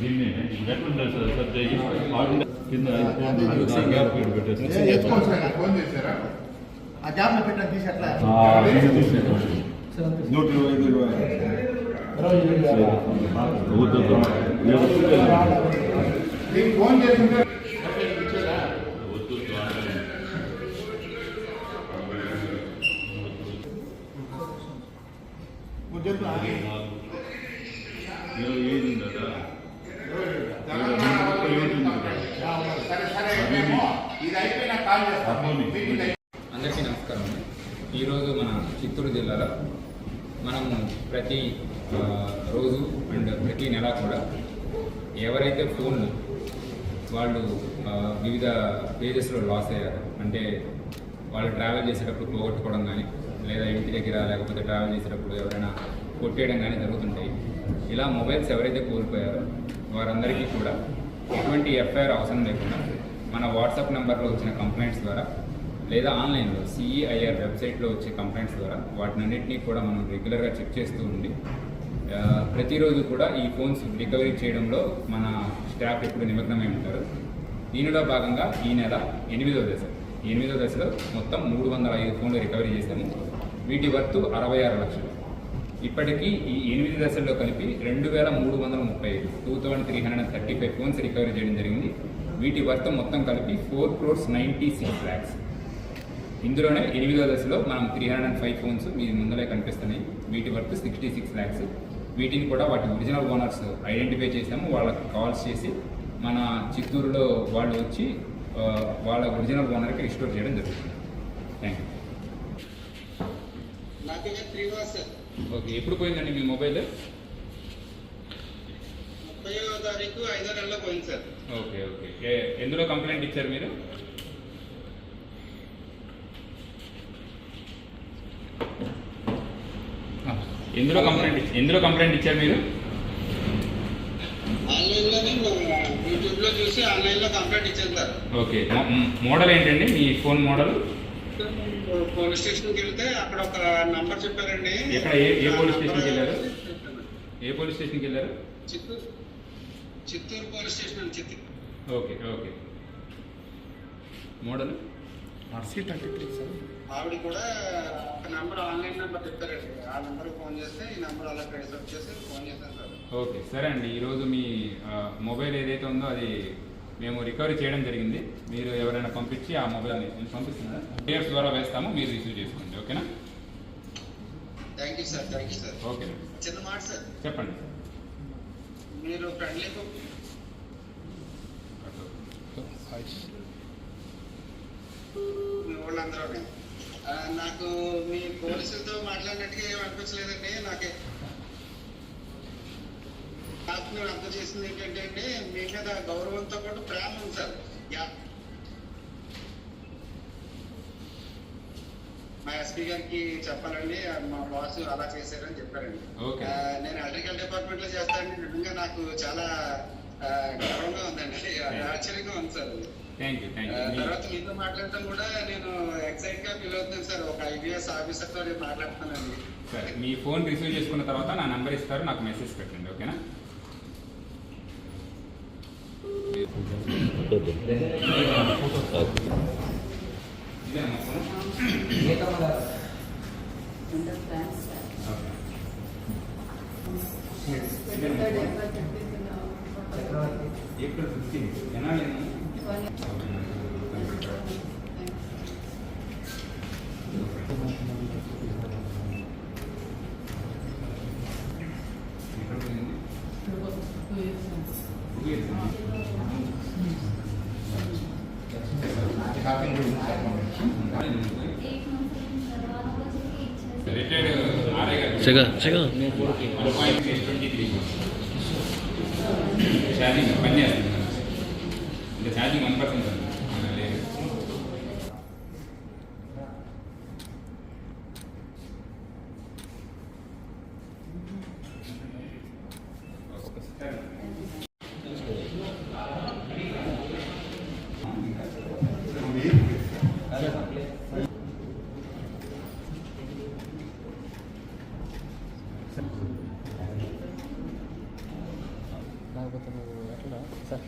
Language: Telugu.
దీన్ని ఇప్పుడు ఎట్లుండాలి సార్ సార్ చేయి ఆర్డినరీ కింద ఐదు ఫోన్లు గ్యాప్ ఫీడ్ పెట్టేసి ఎత్తుకోండి సార్ ఫోన్ చేశారా ఆ గ్యాప్ లో పెట్టిన తీసి ఎట్లా నూట ఇరవై ఐదు ఇరవై వద్దు మీకు ఫోన్ చేసింటే నువ్వు చెప్పు ఇరవై ఐదు ఉందా అందరికీ నమస్కారం ఈరోజు మన చిత్తూరు జిల్లాలో మనము ప్రతి రోజు అండ్ ప్రతి నెల కూడా ఎవరైతే ఫోన్ వాళ్ళు వివిధ పేజెస్లో లాస్ అయ్యారు అంటే వాళ్ళు ట్రావెల్ చేసేటప్పుడు పోగొట్టుకోవడం కానీ లేదా ఇంటి దగ్గర లేకపోతే ట్రావెల్ చేసేటప్పుడు ఎవరైనా కొట్టేయడం కానీ జరుగుతుంటాయి. ఇలా మొబైల్స్ ఎవరైతే కోల్పోయారో వారందరికీ కూడా ఎటువంటి ఎఫ్ఐఆర్ అవసరం లేకుండా మన వాట్సాప్ నెంబర్లో వచ్చిన కంప్లైంట్స్ ద్వారా లేదా ఆన్లైన్లో సిఈఐఆర్ వెబ్సైట్లో వచ్చే కంప్లైంట్స్ ద్వారా వాటినన్నింటినీ కూడా మనం రెగ్యులర్గా చెక్ చేస్తూ ఉండి ప్రతిరోజు కూడా ఈ ఫోన్స్ రికవరీ చేయడంలో మన స్టాఫ్ ఎప్పుడు నిమగ్నమై ఉంటారు. దీనిలో భాగంగా ఈ నెల ఎనిమిదో దశ ఎనిమిదో దశలో మొత్తం మూడు వందల ఐదు ఫోన్లు రికవరీ చేశాము. వీటి వర్తు అరవై ఆరు లక్షలు. ఇప్పటికీ ఈ ఎనిమిది దశల్లో కలిపి రెండు వేల మూడు వందల ముప్పై ఐదు two thousand three hundred thirty five phones recovery చేయడం జరిగింది. వీటి వర్త మొత్తం కలిపి four crores ninety six lakhs. ఇందులోనే ఎనిమిదో దశలో మనం three hundred and five phones మీ ముందరే కనిపిస్తున్నాయి. వీటి వర్త్ సిక్స్టీ సిక్స్ ల్యాక్స్. వీటిని కూడా వాటి ఒరిజినల్ ఓనర్స్ ఐడెంటిఫై చేసాము వాళ్ళకి కాల్స్ చేసి మన చిత్తూరులో వాళ్ళు వచ్చి వాళ్ళ ఒరిజినల్ ఓనర్కి రిస్టోర్ చేయడం జరుగుతుంది. థ్యాంక్ యూ ఓకే ఎప్పుడు పోయిందండి మీ మొబైల్? ముప్పై తారీఖు ఐదో నెలలో పోయింది సార్. Okay okay. ఏ- ఎందులో కంప్లైంట్ ఇచ్చారు మీరు? ఆ, ఎందులో కంప్లైంట్ ఇచ్చి- ఎందులో కంప్లైంట్ ఇచ్చారు మీరు? ఆన్లైన్లోనే యూట్యూబ్లో చూసి ఆన్లైన్లో కంప్లైంట్ ఇచ్చాను సార్. ఓకే మ్, మోడల్ ఏంటండి మీ ఫోన్ మోడల్? పోలీస్ స్టేషన్కి వెళ్తే అక్కడ ఒక నంబర్ చెప్పారండి. ఎక్కడ? ఏ- ఏ పోలీస్ స్టేషన్కి వెళ్ళారు? ఏ పోలీస్ స్టేషన్కి వెళ్ళారు? చిత్తూరు చిత్తూరు పోలీస్ స్టేషన్ అండి చిత్తూరు. Okay okay. మోడల్? ఆవిడ కూడా ఒక నంబర్ ఆన్లైన్ నెంబర్ చెప్పారండి. ఆ నెంబర్ ఫోన్ చేస్తే ఈ నెంబర్ అలా ట్రేస్ చేసి ఫోన్ చేశాను సార్. ఓకే సరే అండి. ఈరోజు మీ మొబైల్ ఏదైతే ఉందో అది మేము రికవరీ చేయడం జరిగింది. మీరు ఎవరైనా పంపించి ఆ మొబైల్ని నేను పంపిస్తున్నాను. డేట్స్ ద్వారా వేస్తాము మీరు రిసీవ్ చేసుకోండి. ఓకేనా? Thank you sir thank you sir okay. చిన్న మాట సార్ చెప్పండి. మీరు ఫ్రెండ్లీ వాళ్ళందరూ నాకు మీ పోలీసులతో మాట్లాడినట్టుగా ఏం అనిపించలేదండి. నాకు నేను అర్థం చేసింది ఏంటంటే అండి మీ మీద గౌరవంతో పాటు ప్రేమ ఉంది సార్. మా ఎస్పీ గారికి చెప్పాలండి మా బాస్ అలా చేశారని చెప్పారండి. నేను ఎలక్ట్రికల్ డిపార్ట్మెంట్లో చేస్తానండి నిజంగా నాకు చాలా గర్వంగా ఉందండి. ఆశ్చర్యంగా ఉంది సార్ తర్వాత మీతో మాట్లాడటం కూడా నేను ఎక్సైట్గా ఫీల్ అవుతున్నాను సార్. ఒక ఐబీఎస్ ఆఫీసర్తో నేను మాట్లాడుతున్నానండి. సరే మీ ఫోన్ రిసీవ్ చేసుకున్న తర్వాత నా నెంబర్ ఇస్తారు నాకు మెసేజ్ పెట్టండి ఓకేనా ఇదేనా మా ఫోన్? ఓకే. ఏప్రిల్ ఫిఫ్టీన్ ఎనాలి ఎక్కడ పోయింది టూ ఇయర్స్ రిటైర్డ్ ఆర్ఐ ఇంకా ఛార్జింగ్ వన్ పర్సెంట్ నాకు అతను ఎట్లా సార్